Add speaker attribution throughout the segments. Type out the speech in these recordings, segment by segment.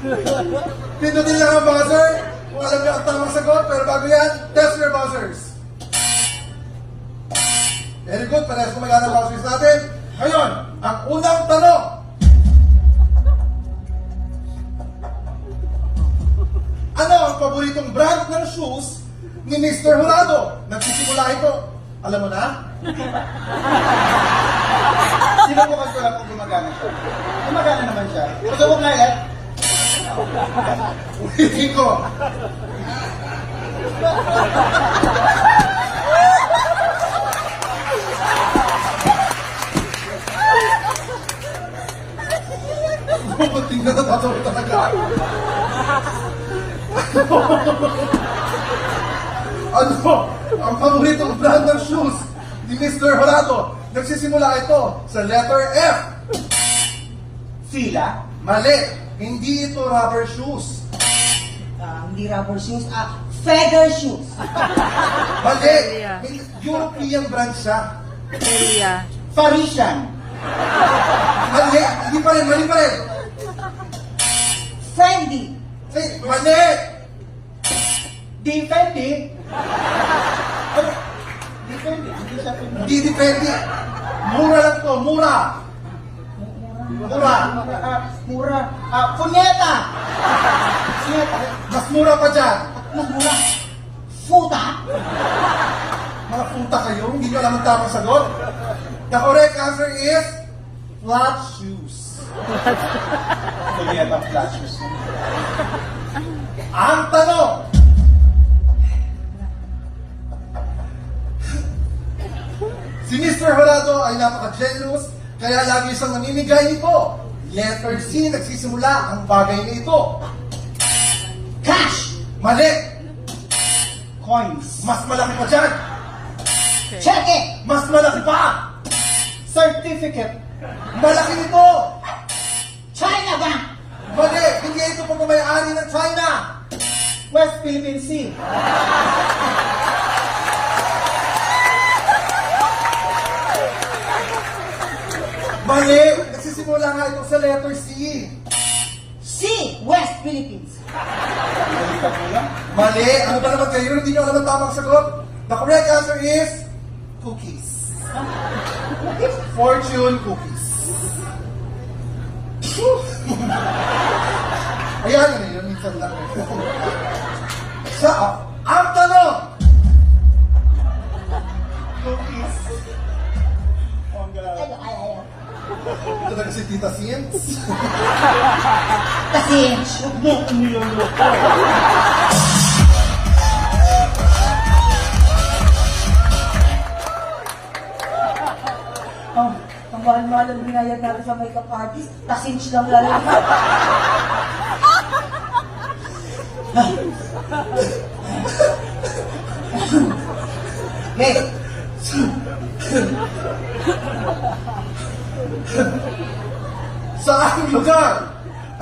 Speaker 1: Pindutin lang ang buzzer. Kung alam niyo ang tamang sagot, pero bago yan, test your buzzers. Very good, parehas kumagana ang buzzers natin. Ngayon, ang unang tanong. Ano ang paboritong brand ng shoes ni Mr. Jurado? Nagsisimula ito. Alam mo na?
Speaker 2: Sinubukan ko lang kung gumagana siya. Gumagana naman siya. Pasubok na yan.
Speaker 1: Ulitin ko. Bumating na talaga. ano? Ang paboritong brand ng shoes ni Mr. Horato. Nagsisimula ito sa letter F.
Speaker 2: Sila.
Speaker 1: Mali. Hindi ito rubber shoes.
Speaker 3: Ah, hindi rubber shoes, ah, feather shoes.
Speaker 1: Mali.
Speaker 4: Korea.
Speaker 1: European brand siya.
Speaker 4: Korea.
Speaker 2: Parisian.
Speaker 1: Mali. Hindi pa rin. Mali pa rin.
Speaker 3: Fendi.
Speaker 1: Eh, mali.
Speaker 2: Defendi. Defendi. Hindi siya Fendi.
Speaker 1: Hindi depende. Mura lang to. Mura. Mura.
Speaker 2: Ah, mura. Ah, punyeta. Punyeta.
Speaker 1: Mas mura pa dyan.
Speaker 3: Mas mura. Futa.
Speaker 1: Mga punta kayo. Hindi nyo alam ang tamang sagot. The correct answer is flat shoes.
Speaker 2: Punyeta flashes.
Speaker 1: Ang tanong. Si Mr. Horado ay napaka-generous, kaya lagi siyang namimigay nito. Letter C, nagsisimula ang bagay na ito.
Speaker 3: Cash.
Speaker 1: Mali!
Speaker 2: Coins.
Speaker 1: Mas malaki pa dyan!
Speaker 3: Cheque.
Speaker 1: Mas malaki pa!
Speaker 2: Certificate.
Speaker 1: Malaki nito!
Speaker 3: China Bank.
Speaker 1: Mali! Hindi ito pagmamayari ng China!
Speaker 2: West Philippine Sea.
Speaker 1: Mali! Nagsisimula nga ito sa letter C.
Speaker 3: C. West Philippines.
Speaker 1: Mali! Ano ba naman kayo? Hindi nyo alam ang tamang sagot. The correct answer is cookies. Fortune cookies. Ayan, yun ang
Speaker 3: mahal-mahal ang binayad natin sa makeup artist. Tasinch lang lalo.
Speaker 1: Hey! Saan lugar?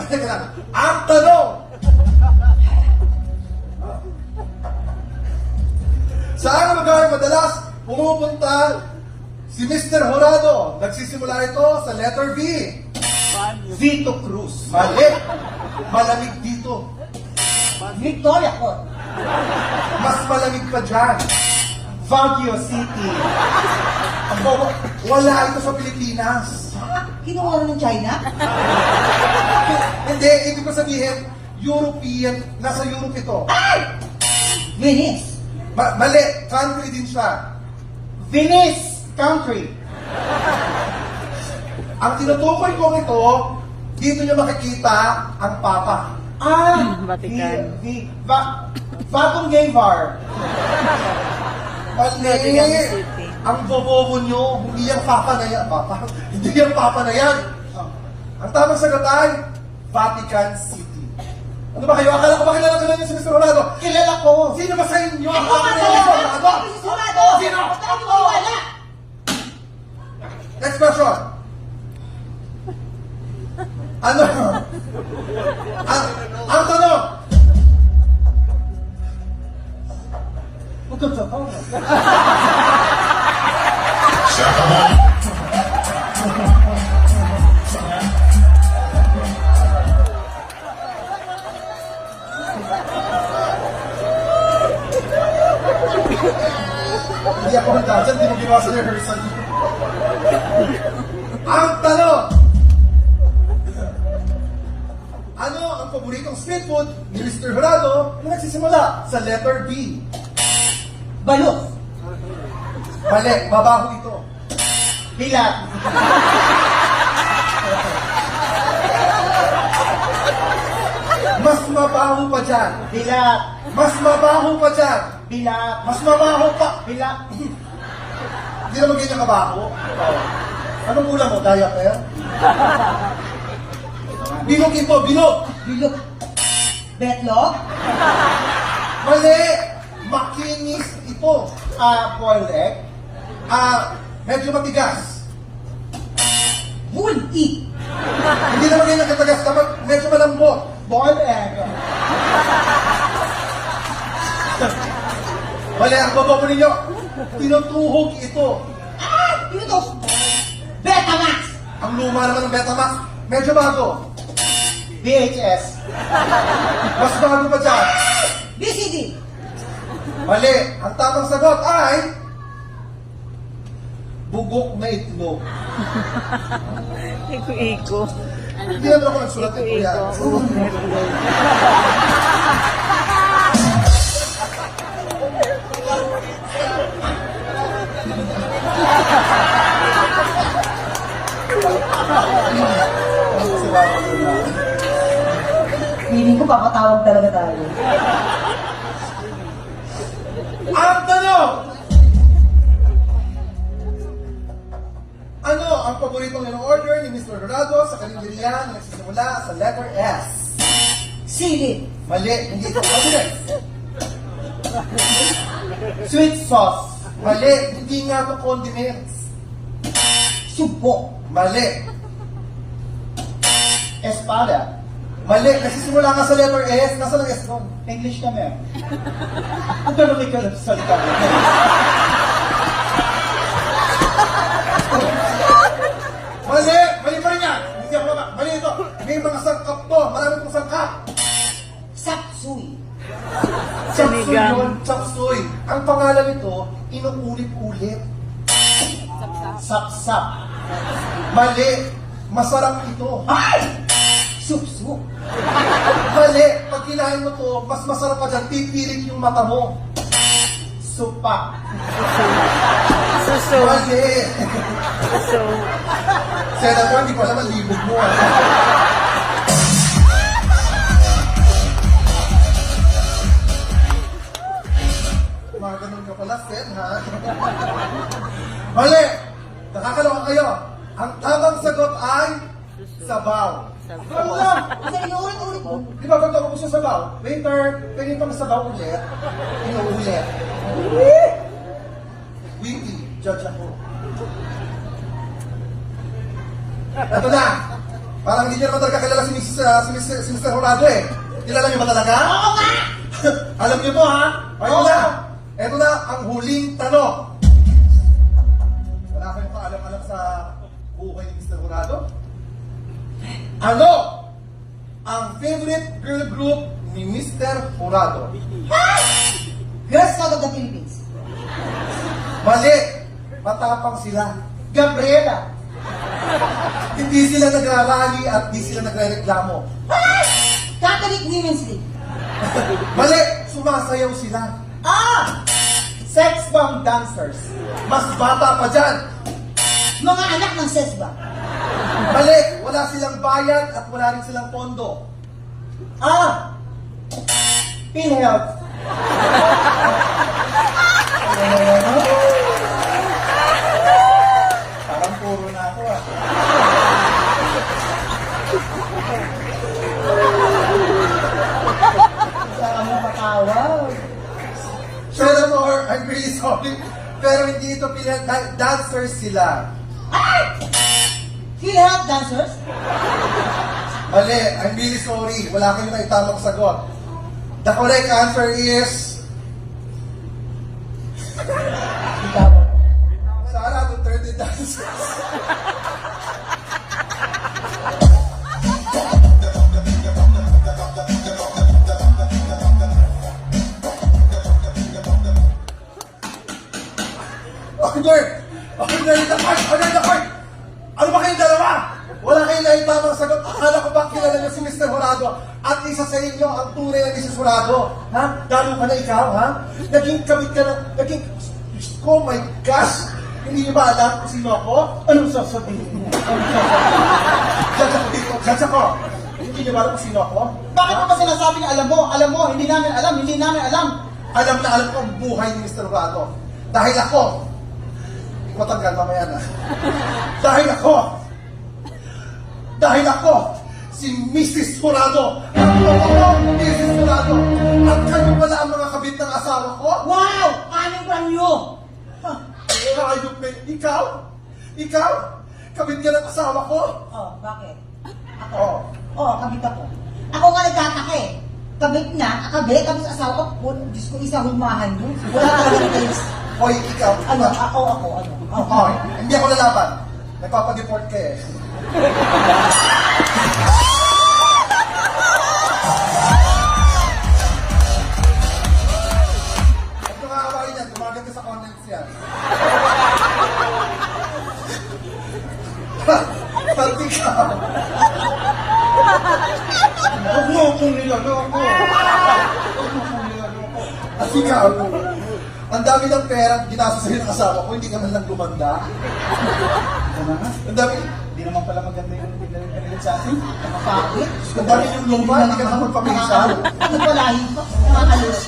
Speaker 1: Ang tanong! Saan lugar madalas pumupunta si Mr. Horado? Nagsisimula ito sa letter V.
Speaker 2: Vito Cruz.
Speaker 1: Mali. Malamig dito.
Speaker 3: Victoria Court.
Speaker 1: Mas malamig pa dyan.
Speaker 2: Baguio City.
Speaker 1: Ako, wala ito sa Pilipinas.
Speaker 3: Kinuha na ng China?
Speaker 1: Hindi, ibig ko sabihin, European, nasa Europe ito.
Speaker 3: Venice.
Speaker 1: Ma- mali, country din siya.
Speaker 2: Venice Country.
Speaker 1: Ang tinutukoy ko ito, dito nyo makikita ang Papa.
Speaker 2: Ah,
Speaker 4: Vatican.
Speaker 2: V, v, va, Bagong Gay Bar.
Speaker 1: Mali! Ang bobobo nyo, hindi yung Papa na yan. Papa? Hindi yung Papa na yan.
Speaker 2: Oh.
Speaker 1: Ang tamang sagot ay Vatican City. Ano ba kayo? Akala ko ba kilala kilala niyo si Mr. Ronaldo?
Speaker 2: Kilala ko.
Speaker 1: Sino ba sa inyo ang
Speaker 3: Ako pa
Speaker 1: ni
Speaker 3: to!
Speaker 1: Mr. Ronaldo?
Speaker 3: Ako si Surado!
Speaker 1: Sino?
Speaker 3: Ako!
Speaker 1: Next question. Ano? Was rehearsal. ang tanong, ano ang paboritong street food ni Mr. Jurado na nagsisimula sa letter B?
Speaker 3: Balot.
Speaker 1: Mali, mabaho ito.
Speaker 2: Bilat.
Speaker 1: Mas mabaho pa dyan.
Speaker 2: Bilat.
Speaker 1: Mas mabaho pa dyan.
Speaker 2: Bilat.
Speaker 1: Mas mabaho pa.
Speaker 2: Bilat.
Speaker 1: Hindi naman ganyan kabaho. Anong ulam mo? Diaper? Bilog ito, bilog.
Speaker 3: Bilog. Betlog.
Speaker 1: Mali. Makinis ito.
Speaker 2: Ah, boiled egg.
Speaker 1: Ah, medyo matigas.
Speaker 3: Huli.
Speaker 1: Hindi naman ganyan katagas. Dapat medyo malambot.
Speaker 2: Boiled egg.
Speaker 1: Mali, ang baba mo ninyo. Tinutuhog ito.
Speaker 3: Yun to. Betamax.
Speaker 1: Ang luma naman ng Betamax. Medyo bago.
Speaker 2: VHS.
Speaker 1: Mas bago pa dyan.
Speaker 3: BCD.
Speaker 1: Mali. Ang tamang sagot ay... Bugok na itlog.
Speaker 4: Iko-iko.
Speaker 1: Hindi naman ako nagsulat ito yan.
Speaker 4: Iko-iko.
Speaker 3: Feeling ko papatawag talaga tayo.
Speaker 1: Ang tanong! Ano ang paboritong in order ni Mr. Dorado sa karinderya na nagsisimula sa letter S?
Speaker 3: Sili.
Speaker 1: Mali, hindi ito cabinet.
Speaker 2: Sweet sauce.
Speaker 1: Mali, hindi nga ito condiments.
Speaker 3: Subo.
Speaker 1: Mali.
Speaker 2: Espada.
Speaker 1: Mali, nagsisimula nga sa letter S. Nasa ng S doon?
Speaker 2: English kami. Ang tanong ikaw na salita mo.
Speaker 1: Mali! Mali pa rin yan! Hindi ako mama. Mali ito. May mga sangkap to. Marami pong sangkap.
Speaker 3: Sapsuy.
Speaker 1: Chapsuy
Speaker 4: Sinigang.
Speaker 1: yun. Chapsuy. Ang pangalan nito, inuulit-ulit. Mali. Masarap ito.
Speaker 3: Ay! Sup-sup.
Speaker 1: Mali. Pag kinain mo to, mas masarap pa dyan. Pipilik yung mata mo.
Speaker 2: Supa.
Speaker 4: Suso.
Speaker 1: Mali.
Speaker 4: Suso.
Speaker 1: Senator, hindi ko alam ang libog mo. ah. Mga ganun ka pala, Sen, ha? Mali! Nakakalawa kayo. Ang tamang sagot ay sabaw.
Speaker 2: Ano lang?
Speaker 3: Kasi inuulit-ulit mo.
Speaker 1: Di ba pag ako sa sabaw? Waiter, pwede pang sabaw ulit. Inuulit. Witty, judge ako. Ito na. Parang hindi niyo naman talaga kilala si Mrs. uh, si Mr. Si Mr. Horado eh. Kilala niyo ba talaga? Oo nga! Alam niyo to ha? Ito
Speaker 2: Oo.
Speaker 1: na. Ito na ang huling tanong. Horado? Ano ang favorite girl group ni Mr. Horado?
Speaker 3: Girls Scout of the Philippines.
Speaker 1: Mali! Matapang sila.
Speaker 2: Gabriela.
Speaker 1: Hindi sila nagrarally at hindi sila nagre-reklamo.
Speaker 3: Catholic Women's League.
Speaker 1: Mali! Sumasayaw sila.
Speaker 2: Ah! Sex bomb dancers.
Speaker 1: Mas bata pa dyan.
Speaker 3: Mga anak ng SESBA.
Speaker 1: Mali! Wala silang bayad at wala rin silang pondo.
Speaker 2: Ah! PhilHealth. Parang puro na ako ah. Saan mo matawag?
Speaker 1: Senator, I'm really sorry. Pero hindi ito da- dancers sila
Speaker 3: tap dancers?
Speaker 1: Mali, I'm really sorry. Wala kayong naitamang sagot. The correct answer is... Sarah Duterte dancers. Order! Order the card! Order the card! Ano ba kayong wala kayong naitamang sagot. Akala ko ba kilala niyo si Mr. Horado at isa sa inyo ang tunay na Mrs. Horado? Ha? Lalo ka na ikaw, ha? Naging kabit ka na, naging... Oh my gosh! Hindi niyo ba alam kung sino ako?
Speaker 2: Anong sasabihin niyo?
Speaker 1: Judge ako dito, judge ako! Hindi niyo ba alam kung sino ako?
Speaker 2: Bakit mo ba sinasabing alam mo, alam mo, hindi namin alam, hindi namin alam?
Speaker 1: Alam na alam ko ang buhay ni Mr. Horado. Dahil ako, matanggal mamaya na. Dahil ako, dahil ako, si Mrs. Jurado. Ang totoo, Mrs. Jurado. At kayo pala ang mga kabit ng asawa ko.
Speaker 3: Wow! Anong brand new?
Speaker 1: Hayop na ikaw? Ikaw? Kabit ka ng asawa ko?
Speaker 3: Oh, bakit? Ako?
Speaker 1: Oh.
Speaker 3: Oo, kabit ako. Ako nga nagkataka eh. Kabit na, kabit, kabit sa asawa ko. Oh, Diyos ko, isa humahan yun. Wala talaga taste.
Speaker 1: Hoy, ikaw.
Speaker 3: Ano, ako, ako, ano? Ako.
Speaker 1: Hoy, hindi ako lalaban. Nagpapadeport ka eh. Pati ka.
Speaker 2: Huwag mo akong niloloko. Huwag mo akong niloloko.
Speaker 1: At ikaw, ang dami ng pera ginastos sa'yo ng asawa ko, hindi ka man lang
Speaker 2: nga.
Speaker 1: Ang dami,
Speaker 2: naman pala maganda yung pinalit sa atin.
Speaker 3: Nakakapit.
Speaker 1: ang dami yung lupa, hindi ka naman magpapinsan.
Speaker 3: Nagpalahin pa. Nakakalus.